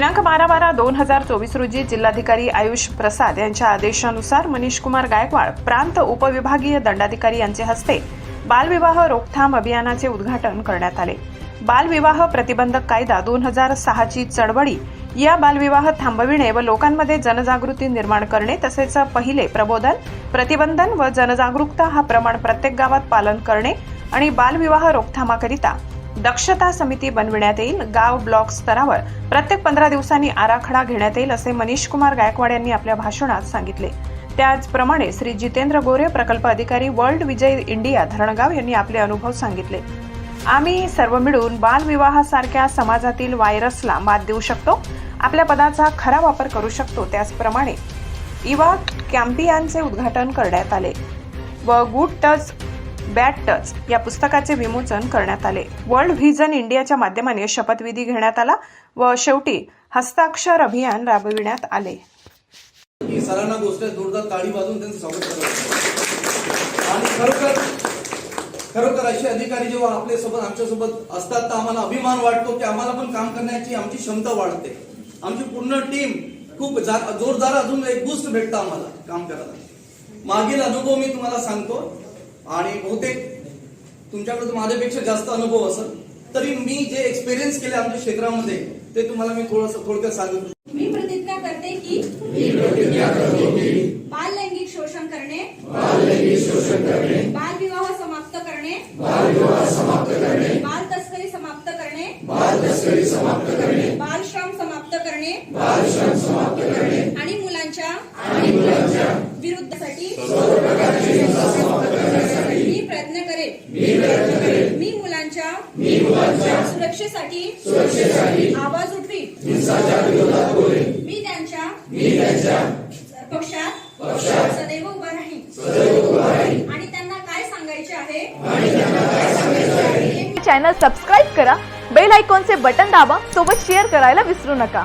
बारा बारा दोन हजार चोवीस रोजी जिल्हाधिकारी आयुष प्रसाद यांच्या आदेशानुसार मनीष कुमार गायकवाड प्रांत उपविभागीय दंडाधिकारी यांचे हस्ते बालविवाह रोखथाम अभियानाचे उद्घाटन करण्यात आले. बालविवाह प्रतिबंधक कायदा दोन हजार सहाची चळवळी या बालविवाह थांबविणे व लोकांमध्ये जनजागृती निर्माण करणे तसेच पहिले प्रबोधन प्रतिबंधन व जनजागरूकता हा प्रमाण प्रत्येक गावात पालन करणे आणि बालविवाह रोखथामाकरिता दक्षता समिती बनविण्यात येईल. गाव ब्लॉक स्तरावर प्रत्येक पंधरा दिवसांनी आराखडा घेण्यात येईल असे मनीष कुमार गायकवाड यांनी आपल्या भाषणात सांगितले. त्याचप्रमाणे श्री जितेंद्र गोरे प्रकल्प अधिकारी वर्ल्ड विजय इंडिया धरणगाव यांनी आपले अनुभव सांगितले. आम्ही सर्व मिळून बालविवाहासारख्या समाजातील व्हायरसला मात देऊ शकतो. आपल्या पदाचा खरा वापर करू शकतो. त्याचप्रमाणे इवा कॅम्पियानचे उद्घाटन करण्यात आले व गुड टच बॅड टच या पुस्तकाचे विमोचन करण्यात आले. वर्ल्ड व्हिजन इंडियाच्या माध्यमाने शपथविधी घेण्यात आला व शेवटी हस्ताक्षर अभियान राबविण्यात आले. सरांना गोष्ट जोरदार ताळी वाजून त्यांचं स्वागत करावं आणि खरोखर खरोखर असे अधिकारी जेव्हा आपल्यासोबत आमच्यासोबत असतात तर आम्हाला अभिमान वाटतो की आम्हाला पण काम करण्याची आमची क्षमता वाढते. आमची पूर्ण टीम खूप जोरदार अजून एक बूस्ट भेटतं आम्हाला काम करायला. मागील अनुभव मी तुम्हाला सांगतो. आणि बहुतेक तुमच्याकडे माझ्यापेक्षा जास्त अनुभव असेल. तरी मी जे एक्सपिरियन्स केले आमच्या क्षेत्रामध्ये ते तुम्हाला मी थोडस थोडक्यात सांगतो. मी प्रतिज्ञा करते की बाल लैंगिक शोषण करणे बाल विवाह समाप्त करणे बाल तस्करी समाप्त करणे बाल श्रम समाप्त करणे आणि मुलांच्या विरुद्धसाठी मी मी मुलांच्या सुरक्षेसाठी आवाज उठवी. मी त्यांच्या पक्षात सदैव उभा राहीन. आणि त्यांना काय सांगायचे आहे? हे चॅनल सबस्क्राईब करा बेल आयकॉनचे बटन दाबा सोबत शेअर करायला विसरू नका.